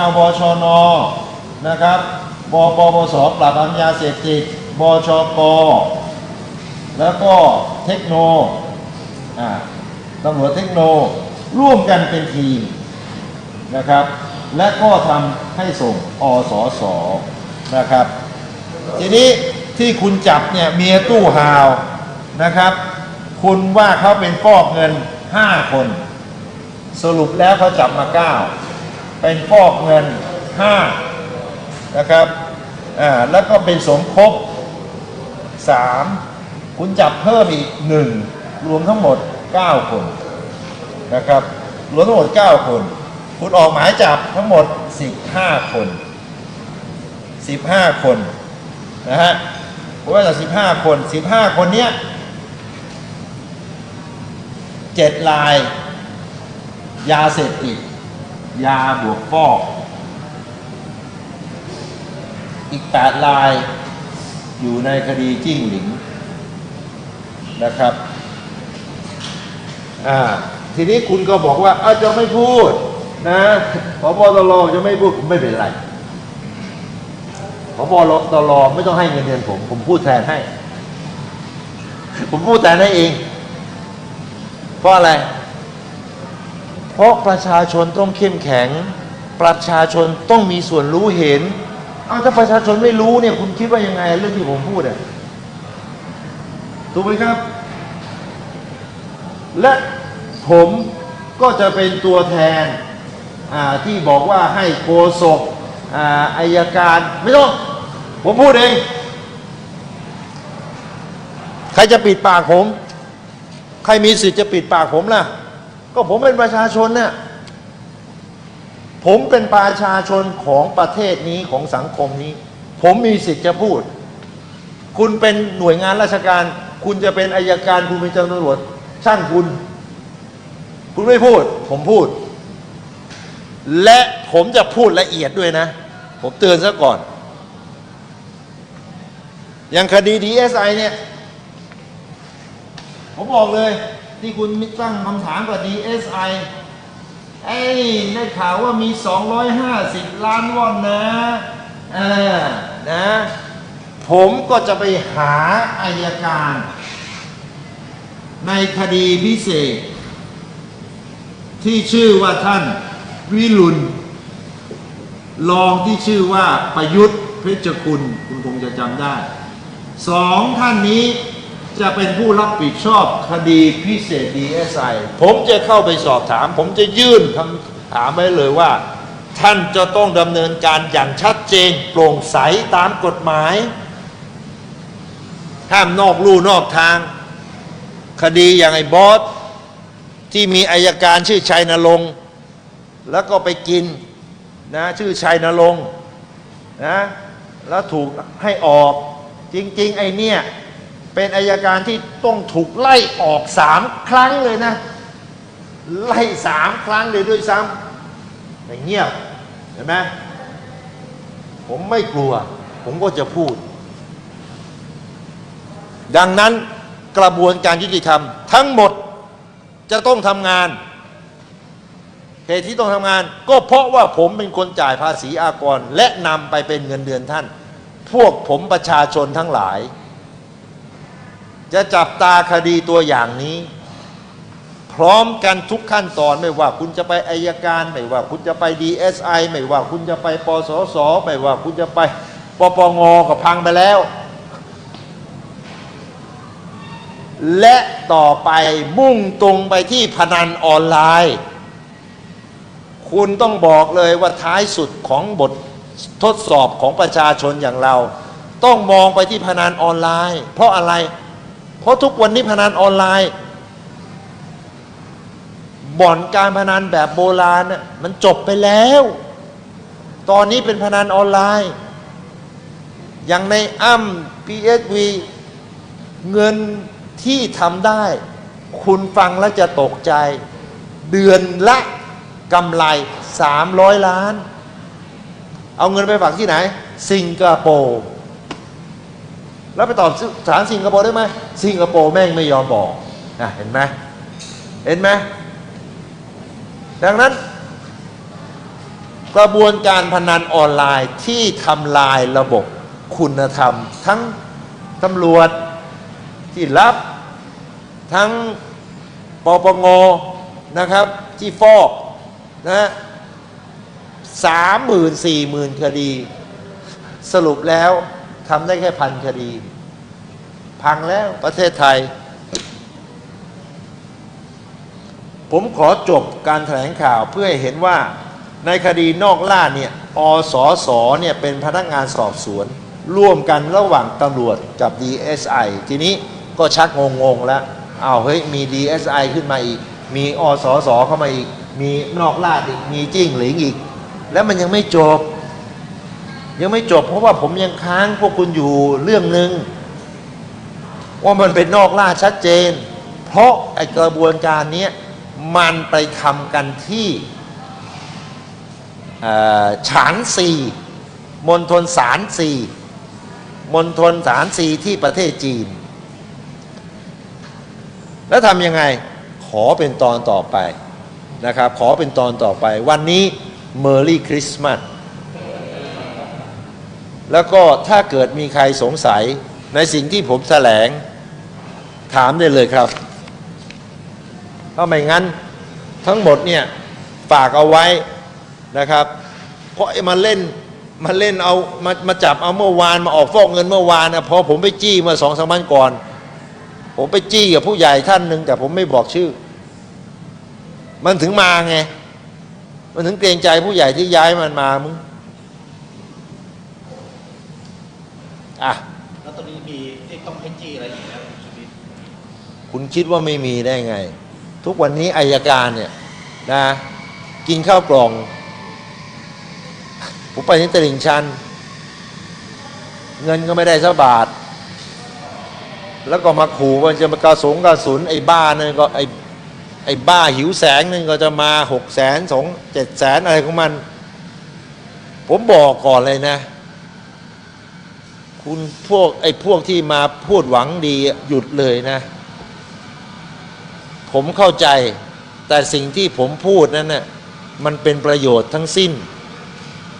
เอาบชนนะครับบปปสปราบปรามยาเสพติดบชกแล้วก็เทคโนตำรวจเทคโนร่วมกันเป็นทีมนะครับ และก็ทำให้ส่งอสสนะครับ ทีนี้ที่คุณจับเนี่ยเมียตู้ฮาวนะครับ คุณว่าเขาเป็นฟอกเงิน 5 คน สรุปแล้วเขาจับมา 9 เป็นฟอกเงิน5นะครับอ่าแล้วก็เป็นสมคบ 3 คุณจับเพิ่มอีก 1 รวมทั้งหมด 9 คนนะครับรวมทั้งหมด 9 คน คุณออกหมายจับทั้งหมด 15 คน 15 คนนะฮะผมว่าจาก15 คน 15 คนเนี้ยเจ็ดลาย ยาเสพติด ยาบวกฟอกอีก 8 ลายอยู่ในคดีจิ้งหลิงนะครับอ่าทีนี้คุณก็บอกว่าอาจะไม่พูดนะพบตรจะไม่พูดไม่เป็นไรพบตรไม่ต้องให้เงินเดือนผม ผมพูดแทนให้ ผมพูดแทนให้เอง เพราะอะไร เพราะประชาชนต้องเข้มแข็ง ประชาชนต้องมีส่วนรู้เห็น เอาถ้าประชาชนไม่รู้เนี่ย คุณคิดว่ายังไงเรื่องที่ผมพูดอะถูกไหมครับ และผมก็จะเป็นตัวแทนที่บอกว่าให้โกศกอาอายการไม่ต้อง ผมพูดเอง ใครจะปิดปากผม ใครมีสิทธิ์จะปิดปากผมล่ะ ก็ผมเป็นประชาชนเนี่ยผมเป็นประชาชนของประเทศนี้ของสังคมนี้ ผมมีสิทธิ์จะพูด คุณเป็นหน่วยงานราชการ คุณจะเป็นอายการคุณเป็นเจ้าหน้าที่ตำรวจช่างคุณ คุณไม่พูด ผมพูด และผมจะพูดละเอียดด้วยนะ ผมเตือนซะก่อน อย่างคดีดีเอสไอเนี่ย ผมบอกเลย ที่คุณตั้งคำถามกับ DSI ไอ้ได้ข่าวว่ามี 250 ล้านวอนนะอ่านะผมก็จะไปหาอายการ ในคดีพิเศษ ที่ชื่อว่าท่านวิรุณรองที่ชื่อว่าประยุทธ์เพชรคุณ คุณคงจะจำได้สองท่านนี้ จะเป็นผู้รับผิดชอบคดีพิเศษ DSI ผมจะเข้าไปสอบถาม ผมจะยื่นคำถามไว้เลยว่า ท่านจะต้องดำเนินการอย่างชัดเจนโปร่งใสตามกฎหมาย ห้ามนอกลู่นอกทาง คดีอย่างไอ้บอส ที่มีอายการชื่อชัยนรงค์แล้วก็ไปกินนะชื่อชัยนรงค์นะแล้วถูกให้ออกจริง ๆ ไอ้เนี่ย เป็นอายการที่ต้องถูกไล่ออกสามครั้งเลยนะ ไล่สามครั้งเลยด้วยซ้ำแต่เงียบเห็นไหมผมไม่กลัว ผมก็จะพูด ดังนั้นกระบวนการยุติธรรม ทั้งหมดจะต้องทำงานเหตุที่ต้องทำงาน ก็เพราะว่าผมเป็นคนจ่ายภาษีอากร และนำไปเป็นเงินเดือนท่าน พวกผมประชาชนทั้งหลาย จะจับตาคดีตัวอย่างนี้ พร้อมกันทุกขั้นตอนไม่ว่าคุณจะไปอายการไม่ว่า คุณจะไป DSI ไม่ว่า คุณจะไปปสสไม่ว่า คุณจะไปปปงก็พังไปแล้ว และต่อไปมุ่งตรงไปที่พนันออนไลน์ คุณต้องบอกเลยว่าท้ายสุดของบททดสอบของประชาชนอย่างเรา ต้องมองไปที่พนันออนไลน์ เพราะอะไรเเพราะทุกวันนี้พนันออนไลน์ บ่อนการพนันแบบโบราณน่ะมันจบไปแล้ว ตอนนี้เป็นพนันออนไลน์ อย่างในอ้ำ PSV เงินที่ทำได้ คุณฟังแล้วจะตกใจ เดือนละกำไร 300 ล้าน เอาเงินไปฝากที่ไหน สิงคโปร์ แล้วไปตอบสานสิงคโปร์ได้ไหมสิงคโปร์แม่งไม่ยอมบอกนะเห็นไหมเห็นไหมดังนั้น กระบวนการพนันออนไลน์ที่ทำลายระบบคุณธรรม ทั้งตำรวจที่รับ ทั้งปปงนะครับ ที่ฟอกนะสามหมื่นสี่หมื่นคดี สรุปแล้วทำได้แค่พันคดี พังแล้วประเทศไทย ผมขอจบการแถลงข่าวเพื่อให้เห็นว่าในคดีนอกล่าเนี่ยอสสเนี่ยเป็นพนักงานสอบสวน ร่วมกันระหว่างตำรวจกับ DSI ทีนี้ก็ชักงงๆแล้วเอ้าเฮ้ยมี DSI ขึ้นมาอีก มีอสสเข้ามาอีก มีนอกล่าอีก มีจิ้งหลิงอีก แล้วมันยังไม่จบ ยังไม่จบเพราะว่าผมยังค้างพวกคุณอยู่เรื่องหนึ่ง ว่ามันเป็นนอกล่าชัดเจน เพราะไอกระบวนการนี้มันไปทำกันที่ฉานซีมณฑลสารซีมณฑลสารซีที่ประเทศจีน แล้วทำยังไงขอเป็นตอนต่อไปนะครับ ขอเป็นตอนต่อไป วันนี้เมอรี่คริสต์มาสแล้วก็ถ้าเกิดมีใครสงสัยในสิ่งที่ผมแถลง ถามได้เลยครับเพราะไม่งั้นทั้งหมดเนี่ยฝากเอาไว้นะครับ เพราะมาเล่นมาเล่นเอามามาจับเอาเมื่อวานมาออกฟอกเงินเมื่อวานนะพอผมไปจี้เมื่อสองสามวันก่อน ผมไปจี้กับผู้ใหญ่ท่านหนึ่งแต่ผมไม่บอกชื่อ มันถึงมาไง มันถึงเกรงใจผู้ใหญ่ที่ย้ายมันมามึงอะ แล้วตอนนี้มีที่ต้องให้จี้อะไรอีกแล้วชีวิต คุณคิดว่าไม่มีได้ไง ทุกวันนี้อายการเนี่ยนะกินข้าวกล่อง ผมไปที่ตลิ่งชัน เงินก็ไม่ได้สักบาท แล้วก็มาขู่ว่าจะมากระสงกระสุนไอ้บ้านั่นก็ไอ้ไอ้บ้าหิวแสงนึงก็จะมาหกแสนสองเจ็ดแสนอะไรของมัน ผมบอกก่อนเลยนะ คุณพวกไอ้พวกที่มาพูดหวังดีหยุดเลยนะ ผมเข้าใจ แต่สิ่งที่ผมพูดนั้นน่ะมันเป็นประโยชน์ทั้งสิ้น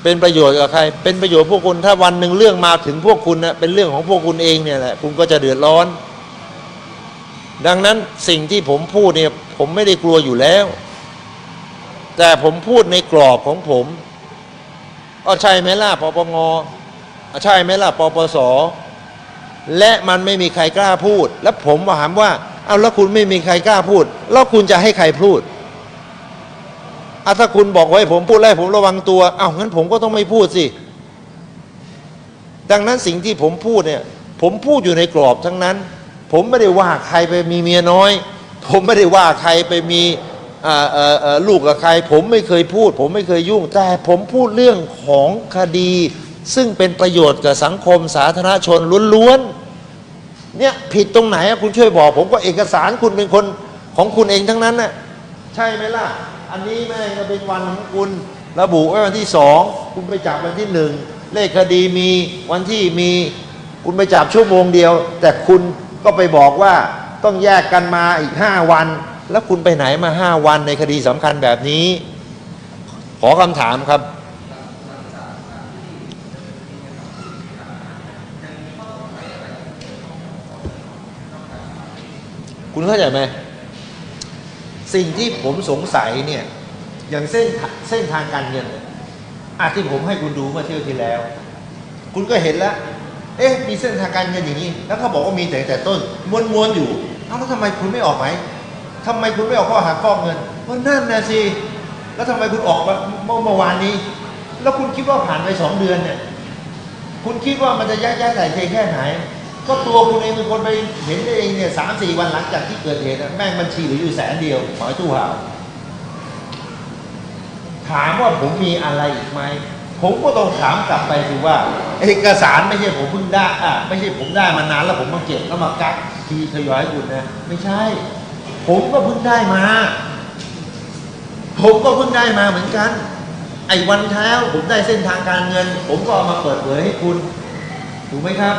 เป็นประโยชน์กับใคร เป็นประโยชน์พวกคุณถ้าวันหนึ่งเรื่องมาถึงพวกคุณนะเป็นเรื่องของพวกคุณเองเนี่ยแหละคุณก็จะเดือดร้อน ดังนั้นสิ่งที่ผมพูดเนี่ยผมไม่ได้กลัวอยู่แล้ว แต่ผมพูดในกรอบของผมก็ใช่ไหมล่ะปปงอะใช่ไหมล่ะปปสและมันไม่มีใครกล้าพูด แล้วผมถามว่า เอาแล้วคุณไม่มีใครกล้าพูด แล้วคุณจะให้ใครพูดเอาถ้าคุณบอกไว้ผมพูดแล้วผมระวังตัวเอางั้นผมก็ต้องไม่พูดสิ ดังนั้นสิ่งที่ผมพูดเนี่ย ผมพูดอยู่ในกรอบทั้งนั้น ผมไม่ได้ว่าใครไปมีเมียน้อย ผมไม่ได้ว่าใครไปมีลูกกับใคร ผมไม่เคยพูด ผมไม่เคยยุ่ง แต่ผมพูดเรื่องของคดี ซึ่งเป็นประโยชน์กับสังคมสาธารณชนล้วนๆ เนี่ยผิดตรงไหนอะคุณช่วยบอก ผมก็เอกสารคุณเป็นคนของคุณเองทั้งนั้นน่ะใช่ไหมล่ะ อันนี้แม่งก็เป็นวันของคุณระบุไว้วันที่สองคุณไปจับวันที่หนึ่งเลขคดีมีวันที่มีคุณไปจับชั่วโมงเดียว แต่คุณก็ไปบอกว่าต้องแยกกันมาอีกห้าวัน แล้วคุณไปไหนมาห้าวันในคดีสำคัญแบบนี้ ขอคำถามครับ คุณเข้าใจไหมสิ่งที่ผมสงสัยเนี่ย อย่างเส้นเส้นทางการเงินอาที่ผมให้คุณดูเมื่อเที่ยวที่แล้ว คุณก็เห็นแล้ว เอ๊ะ มีเส้นทางการเงินอย่างนี้ แล้วเขาบอกว่ามีแต่แต่ต้นม้วนๆอยู่เอ้าแล้วทำไมคุณไม่ออกไหมทำไมคุณไม่ออกข้อหาฟอกเงินก็นั่นนะสิแล้วทำไมคุณออกมาเมื่อเมื่อวานนี้ แล้วคุณคิดว่าผ่านไปสองเดือนเนี่ย คุณคิดว่ามันจะย้ายย้ายใส่เทแค่ไหน ก็ตัวคุณเองเป็นคนไปเห็นเองเนี่ยสามสี่วันหลังจากที่เกิดเหตุแม่งบัญชีเหลืออยู่แสนเดียวหมอยตู้ห่าวถามว่าผมมีอะไรอีกไหมผมก็ต้องถามกลับไปสิว่า เอกสารไม่ใช่ผมเพิ่งได้อะไม่ใช่ผมได้มานานแล้วผมมาเก็บแล้วมากักทีทยอยคุณนะไม่ใช่ ผมก็เพิ่งได้มา ผมก็เพิ่งได้มาเหมือนกัน ไอ้วันเช้าผมได้เส้นทางการเงิน ผมก็เอามาเปิดเผยให้คุณถูกไหมครับ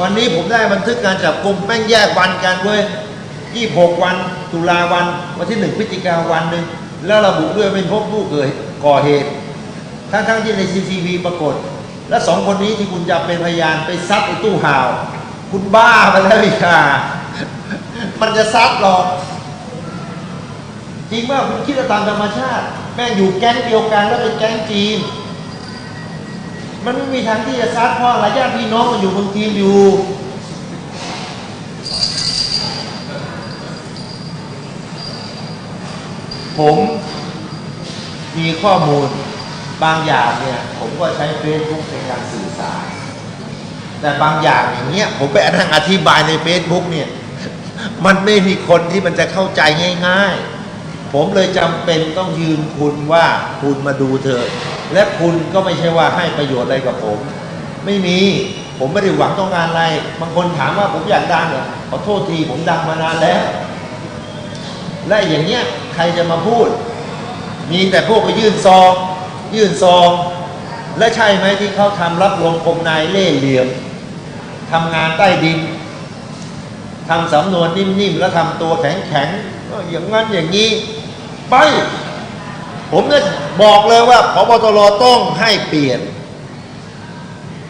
วันนี้ผมได้บันทึกการจับกลุ่มแม่งแยกวันกันเว้ย26วัน ตุลาวัน วันที่1พฤศจิกาวันหนึ่งแล้วระบุด้วยเป็นพบผู้เกิดก่อเหตุ ทั้งๆที่ใน CCTV ปรากฏ และสองคนนี้ที่คุณจะเป็นพยานไปซัดไอ้ตู้ห่าว คุณบ้าไปแล้วอีกค่ะมันจะซัดหรอกจริงว่าคุณคิดว่าตามธรรมชาติ แม่งอยู่แก๊งเดียวกันแล้วเป็นแก๊งจีน มันไม่มีทางที่จะซัดเพราะอะไรญาติพี่น้องมันอยู่บนทีมอยู่ผมมีข้อมูลบางอย่างเนี่ย ผมก็ใช้เฟซบุ๊กในการสื่อสาร แต่บางอย่างอย่างเงี้ยผมไปนั่งอธิบายในเฟซบุ๊กเนี่ย มันไม่มีคนที่มันจะเข้าใจง่าย ๆ ผมเลยจำเป็นต้องยืนคุณว่าคุณมาดูเถอะ และคุณก็ไม่ใช่ว่าให้ประโยชน์อะไรกับผม ไม่มีผมไม่ได้หวังต้องการอะไร บางคนถามว่าผมอยากดังเหรอขอโทษทีผมดังมานานแล้ว และอย่างเงี้ยใครจะมาพูด มีแต่พวกไปยื่นซอง ยื่นซอง และใช่ไหมที่เขาทำรับรองคมนายเล่เหลี่ยมทำงานใต้ดินทำสำนวนนิ่มๆ แล้วทำตัวแข็งๆเอออย่างนั้นอย่างนี้ ไป ผมจะบอกเลยว่าพบตรต้องให้เปลี่ยน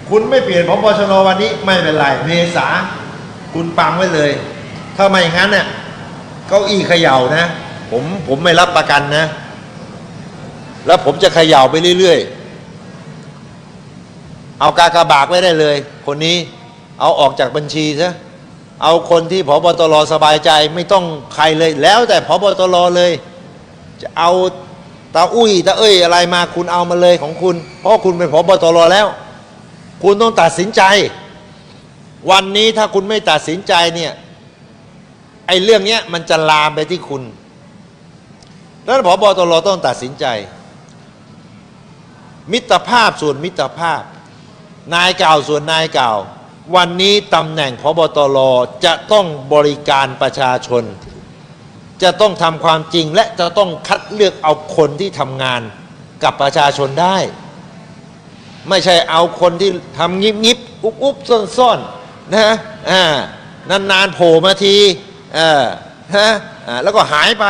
คุณไม่เปลี่ยนพบชนวันนี้ไม่เป็นไรเมษาคุณปังไว้เลย ถ้าไม่อย่างนั้นเนี่ยเก้าอี้เขย่านะ ผมผมไม่รับประกันนะ แล้วผมจะเขย่าไปเรื่อยๆ เอากากบากไว้ได้เลย คนนี้เอาออกจากบัญชีซะเอาคนที่พบตรสบายใจไม่ต้องใครเลย แล้วแต่พบตรเลย จะเอา ตาอุ้ยตาเอ้ยอะไรมาคุณเอามาเลยของคุณ เพราะคุณเป็นพบตรแล้ว คุณต้องตัดสินใจ วันนี้ถ้าคุณไม่ตัดสินใจเนี่ยไอ้เรื่องเนี้ยมันจะลามไปที่คุณดังนั้นพบตรต้องตัดสินใจ มิตรภาพส่วนมิตรภาพ นายเก่าส่วนนายเก่า วันนี้ตำแหน่งพบตรจะต้องบริการประชาชน จะต้องทำความจริงและจะต้องคัดเลือกเอาคนที่ทำงานกับประชาชนได้ ไม่ใช่เอาคนที่ทำงิบงิบอุบอุบซ่อนซ่อนนะอ่านานๆโผล่มาทีเออฮะอ่าแล้วก็หายไป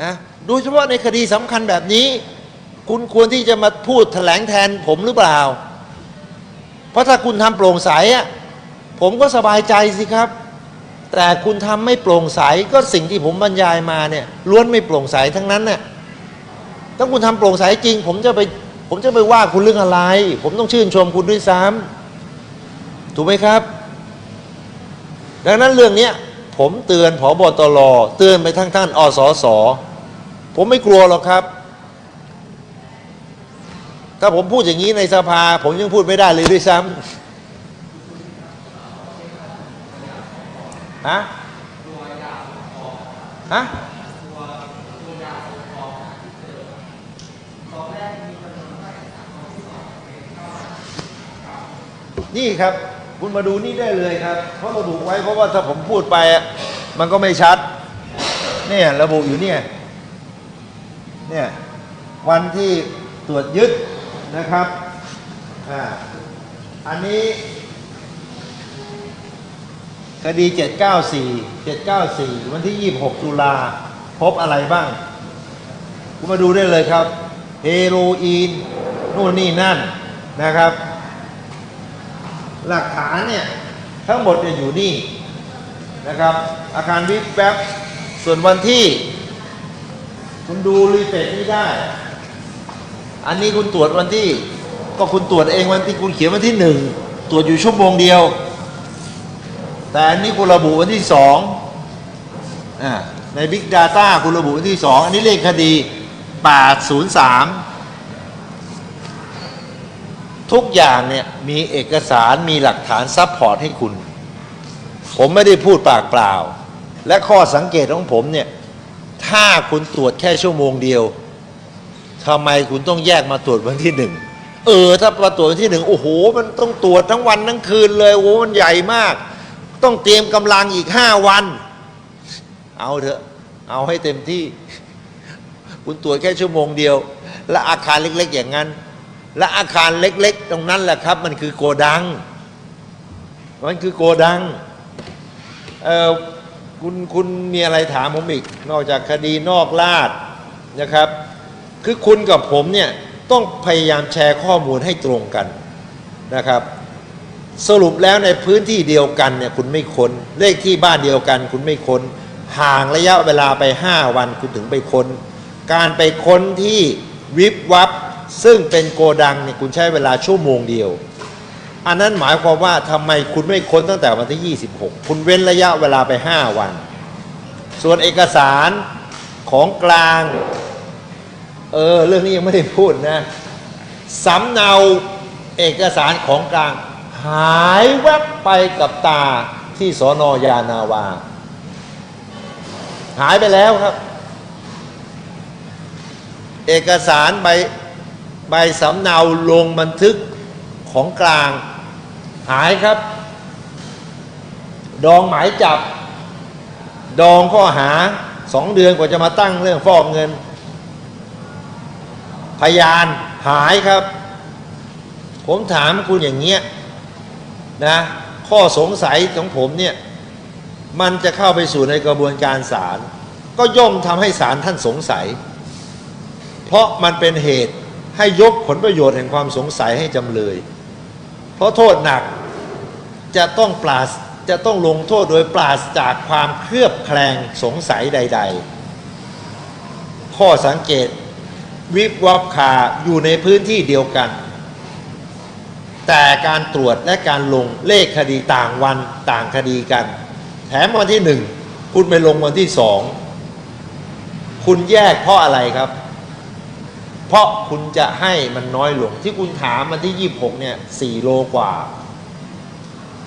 นะโดยเฉพาะในคดีสำคัญแบบนี้ คุณควรที่จะมาพูดแถลงแทนผมหรือเปล่า เพราะถ้าคุณทำโปร่งใสอะผมก็สบายใจสิครับ แต่คุณทำไม่โปร่งใสก็สิ่งที่ผมบรรยายมาเนี่ยล้วนไม่โปร่งใสทั้งนั้นน่ะถ้าคุณทำโปร่งใสจริง ผมจะไปผมจะไปว่าคุณเรื่องอะไร ผมต้องชื่นชมคุณด้วยซ้ำถูกไหมครับ ดังนั้นเรื่องนี้ผมเตือนผอบตรเตือนไปทั้งท่านอสสผมไม่กลัวหรอกครับ ถ้าผมพูดอย่างนี้ในสภา ผมยังพูดไม่ได้เลยด้วยซ้ำ ฮะฮะนี่ครับ คุณมาดูนี่ได้เลยครับเพราะระบุไว้เพราะว่าถ้าผมพูดไปอะมันก็ไม่ชัด เนี่ยระบุอยู่เนี่ยเนี่ยวันที่ตรวจยึดนะครับอ่าอันนี้ คดี 794 794 วันที่ 26 ตุลาพบอะไรบ้าง คุณมาดูได้เลยครับ เฮโรอีน นู่นนี่นั่นนะครับ หลักฐานเนี่ย ทั้งหมดจะอยู่นี่นะครับ อาคารวิบแป๊บส่วนวันที่ คุณดูรีเฟรชนี่ได้ อันนี้คุณตรวจวันที่ ก็คุณตรวจเองวันที่คุณเขียนวันที่หนึ่งตรวจอยู่ชั่วโมงเดียว แต่อันนี้คุณระบุวันที่สองอ่าใน Big Data คุณระบุวันที่สองอันนี้เลขคดี 803 ทุกอย่างเนี่ยมีเอกสารมีหลักฐานซับพอร์ตให้คุณ ผมไม่ได้พูดปากเปล่า และข้อสังเกตของผมเนี่ย ถ้าคุณตรวจแค่ชั่วโมงเดียวทำไมคุณต้องแยกมาตรวจวันที่หนึ่งเออถ้ามาตรวจวันที่หนึ่งโอ้โห มันต้องตรวจทั้งวันทั้งคืนเลยโอ้มันใหญ่มาก ต้องเตรียมกำลังอีกห้าวัน เอาเถอะเอาให้เต็มที่ คุณตรวจแค่ชั่วโมงเดียว และอาคารเล็ก ๆ อย่างนั้น และอาคารเล็ก ๆ ตรงนั้นแหละครับ มันคือโกดัง มันคือโกดังเออคุณคุณมีอะไรถามผมอีก นอกจากคดีนอกลาดนะครับ คือคุณกับผมเนี่ยต้องพยายามแชร์ข้อมูลให้ตรงกันนะครับ สรุปแล้วในพื้นที่เดียวกันเนี่ยคุณไม่ค้น เลขที่บ้านเดียวกัน คุณไม่ค้น ห่างระยะเวลาไป 5 วันคุณถึงไปค้น การไปค้นที่วิบวับซึ่งเป็นโกดังเนี่ยคุณใช้เวลาชั่วโมงเดียว อันนั้นหมายความว่าทำไมคุณไม่ค้นตั้งแต่วันที่ 26 คุณเว้นระยะเวลาไป 5 วัน ส่วนเอกสารของกลางเออเรื่องนี้ยังไม่ได้พูดนะสำเนาเอกสารของกลาง หายแวบไปกับตาที่สอนอยานาวา หายไปแล้วครับ เอกสารใบใบสำเนาลงบันทึกของกลาง หายครับ ดองหมายจับ ดองข้อหาสองเดือนกว่าจะมาตั้งเรื่องฟอกเงิน พยานหายครับ ผมถามคุณอย่างเงี้ย นะข้อสงสัยของผมเนี่ยมันจะเข้าไปสู่ในกระบวนการศาลก็ย่อมทำให้ศาลท่านสงสัย เพราะมันเป็นเหตุให้ยกผลประโยชน์แห่งความสงสัยให้จำเลย เพราะโทษหนักจะต้องปราศจะต้องลงโทษโดยปราศจากความเคลือบแคลงสงสัยใด ๆ ข้อสังเกตวิบวับคาอยู่ในพื้นที่เดียวกัน แต่การตรวจและการลงเลขคดีต่างวันต่างคดีกัน แถมวันที่หนึ่งคุณไปลงวันที่สองคุณแยกเพราะอะไรครับ เพราะคุณจะให้มันน้อยลง ที่คุณถามมันที่ยี่หกเนี่ยสี่โลกว่า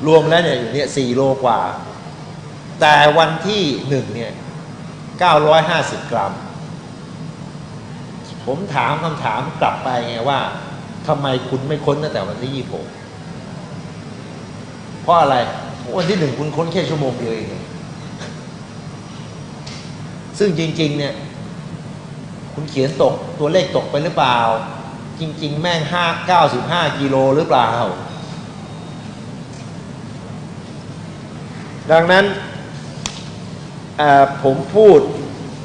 รวมแล้วเนี่ยอยู่เนี่ยสี่โลกว่า แต่วันที่หนึ่งเนี่ยเก้าร้อยห้าสิบกรัม ผมถามคำถามกลับไปไงว่า ทำไมคุณไม่ค้นตั้งแต่วันที่ยี่หกเพราะอะไรเพราะวันที่หนึ่งคุณค้นแค่ชั่วโมงเดียวเองซึ่งจริง ๆ เนี่ย คุณเขียนตกตัวเลขตกไปหรือเปล่า จริง ๆ แม่งห้าเก้าสิบห้ากิโลหรือเปล่า ดังนั้นผมพูด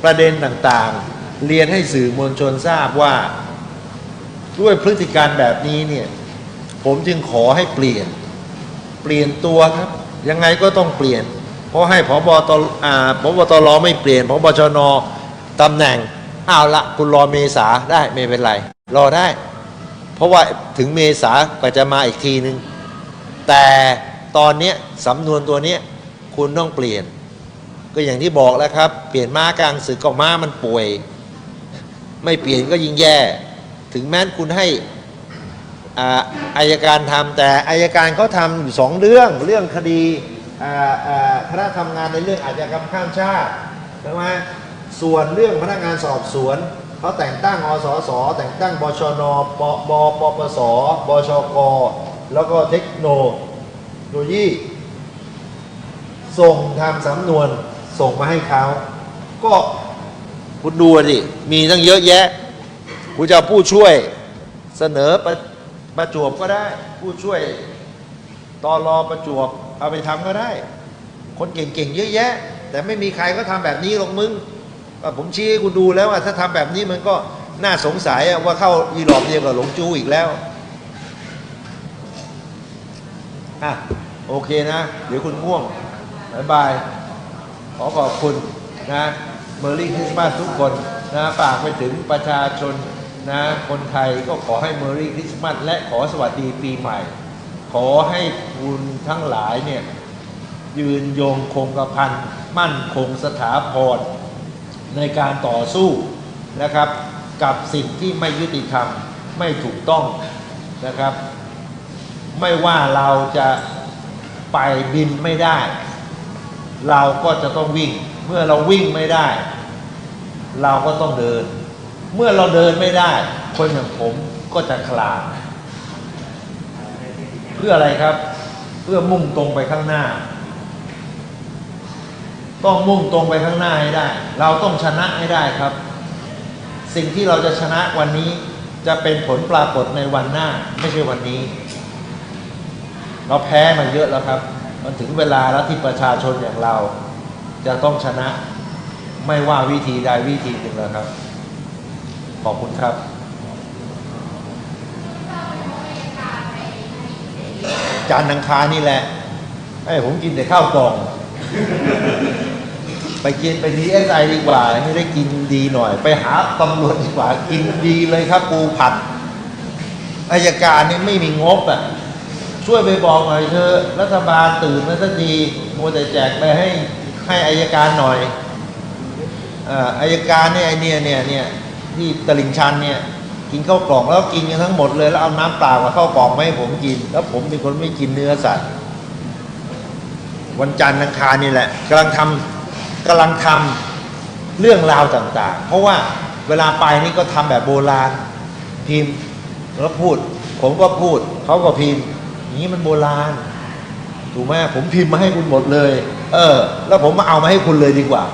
ประเด็นต่างๆ เรียนให้สื่อมวลชนทราบว่า ด้วยพฤติการแบบนี้เนี่ยผมจึงขอให้เปลี่ยน เปลี่ยนตัวครับ ยังไงก็ต้องเปลี่ยน เพราะให้พบตอ่าพบตรไม่เปลี่ยนพบชนตำแหน่งอ้าวละคุณรอเมษาได้ไม่เป็นไร รอได้ เพราะว่าถึงเมษาก็จะมาอีกทีนึง แต่ตอนเนี้ยสำนวนตัวเนี้ยคุณต้องเปลี่ยน ก็อย่างที่บอกแล้วครับ เปลี่ยนม้ากลางศึกก็ม้ามันป่วย ไม่เปลี่ยนก็ยิ่งแย่ ถึงแม้คุณให้อายการทำแต่อายการเขาทำอยู่สองเรื่องเรื่องคดีคณะทำงานในเรื่องอาชญากรรมข้ามชาติใช่ไหมส่วนเรื่องพนักงานสอบสวนเขาแต่งตั้งอสสแต่งตั้งบชนปบปปสบชกแล้วก็เทคโนโลยีส่งทำสำนวนส่งมาให้เขาก็คุณดูดิมีตั้งเยอะแยะ คุณจะเอาผู้ช่วยเสนอประประจวบก็ได้ ผู้ช่วยตอรอประจวบเอาไปทำก็ได้ คนเก่งๆเยอะแยะ แต่ไม่มีใครก็ทำแบบนี้หรอกมึงผมชี้ให้คุณดูแล้วว่าถ้าทำแบบนี้มันก็น่าสงสัยว่าเข้าอีหลอบเดียวกับหลงจูอีกแล้วอะโอเคนะ เดี๋ยวคุณง่วงบายบาย ขอขอบคุณนะเมอรี่คริสต์มาสทุกคนนะฝากไปถึงประชาชน นะคนไทยก็ขอให้เมอรี่คริสต์มาสและขอสวัสดีปีใหม่ ขอให้คุณทั้งหลายเนี่ยยืนยงคงกระพันมั่นคงสถาพรในการต่อสู้นะครับ กับสิ่งที่ไม่ยุติธรรมไม่ถูกต้องนะครับ ไม่ว่าเราจะไปบินไม่ได้ เราก็จะต้องวิ่ง เมื่อเราวิ่งไม่ได้ เราก็ต้องเดิน เมื่อเราเดินไม่ได้ คนอย่างผมก็จะคลานเพื่ออะไรครับ เพื่อมุ่งตรงไปข้างหน้า ต้องมุ่งตรงไปข้างหน้าให้ได้ เราต้องชนะให้ได้ครับ สิ่งที่เราจะชนะวันนี้จะเป็นผลปรากฏในวันหน้า ไม่ใช่วันนี้ เราแพ้มาเยอะแล้วครับ มันถึงเวลาแล้วที่ประชาชนอย่างเรา จะต้องชนะ ไม่ว่าวิธีใดวิธีหนึ่งแล้วครับ ขอบคุณครับ จานนังคานี่แหละไอ้ผมกินแต่ข้าวกล่อง ไปกินไปดีเอสไอดีกว่าไม่ได้กินดีหน่อย ไปหาตำรวจดีกว่า กินดีเลยครับ ปูผัดอายการนี่ไม่มีงบอะช่วยไปบอกหน่อยเธอรัฐบาลตื่นมาสักทีโมแต่แจกไปให้ให้อายการหน่อยอายการเนี่ยเนี่ยเนี่ยเนี่ย ที่ตลิ่งชันเนี่ยกินข้าวกล่องแล้วกินกันทั้งหมดเลยแล้วเอาน้ำเปล่ากับข้าวกล่องมาให้ผมกิน แล้วผมเป็นคนไม่กินเนื้อสัตว์วันจันทร์อังคารนี่แหละกำลังทำกำลังทำเรื่องราวต่างๆ เพราะว่าเวลาไปนี่ก็ทำแบบโบราณพิมพ์แล้วพูด ผมก็พูดเขาก็พิมพ์ อย่างนี้มันโบราณถูกไหมผมพิมพ์มาให้คุณหมดเลย เออ แล้วผมมาเอามาให้คุณเลยดีกว่า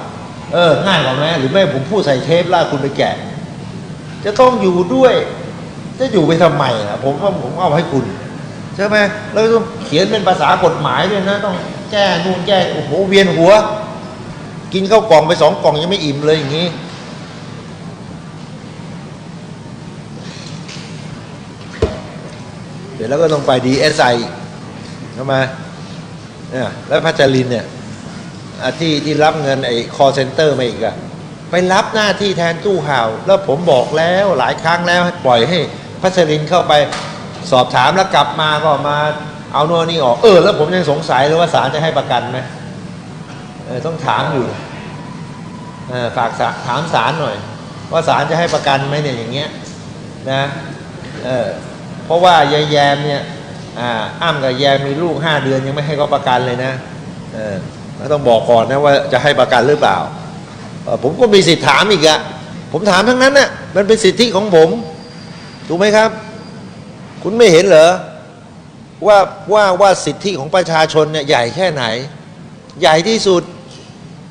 เออ ง่ายกว่าไหมหรือไม่ผมพูดใส่เทปล้วคุณไปแกะ จะต้องอยู่ด้วย จะอยู่ไปทำไมล่ะผมว่าผมเอาให้คุณใช่ไหมแล้วต้องเขียนเป็นภาษากฎหมายด้วยนะต้องแก้นู่นแก้โอ้โหเวียนหัว กินข้าวกล่องไปสองกล่องยังไม่อิ่มเลยอย่างนี้ เดี๋ยวแล้วก็ต้องไปดีเอสไอทำไมเนี่ยแล้วพัชรินเนี่ยที่ที่รับเงินไอ้คอเซ็นเตอร์มาอีกอะ ไปรับหน้าที่แทนตู้ห่าว แล้วผมบอกแล้วหลายครั้งแล้วปล่อยให้พัชรินเข้าไปสอบถามแล้วกลับมาก็มาเอาโน่นนี่ออกเออแล้วผมยังสงสัยเลยว่าศาลจะให้ประกันไหมเออต้องถามอยู่เออฝากาถามศาลหน่อย ว่าศาลจะให้ประกันไหมเนี่ยอย่างเงี้ยนะเออเพราะว่ายายแยมเนี่ยอ่าอ้ำกับแยมมีลูกห้าเดือนยังไม่ให้เขาประกันเลยนะเออต้องบอกก่อนนะว่าจะให้ประกันหรือเปล่า ผมก็มีสิทธิ์ถามอีกอะผมถามทั้งนั้นน่ะมันเป็นสิทธิของผม ถูกไหมครับ คุณไม่เห็นเหรอว่าว่าว่าสิทธิของประชาชนเนี่ยใหญ่แค่ไหน ใหญ่ที่สุด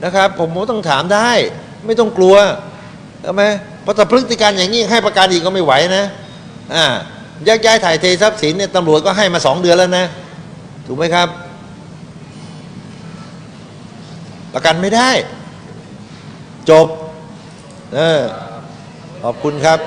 นะครับ ผมก็ต้องถามได้ ไม่ต้องกลัวใช่ไหมเพราะถ้าพฤติการอย่างนี้ให้ประกันอีกก็ไม่ไหวนะอ่ายักย้ายถ่ายเททรัพย์สินเนี่ยตำรวจก็ให้มาสองเดือนแล้วนะ ถูกไหมครับ ประกันไม่ได้ จบเออขอบคุณครับ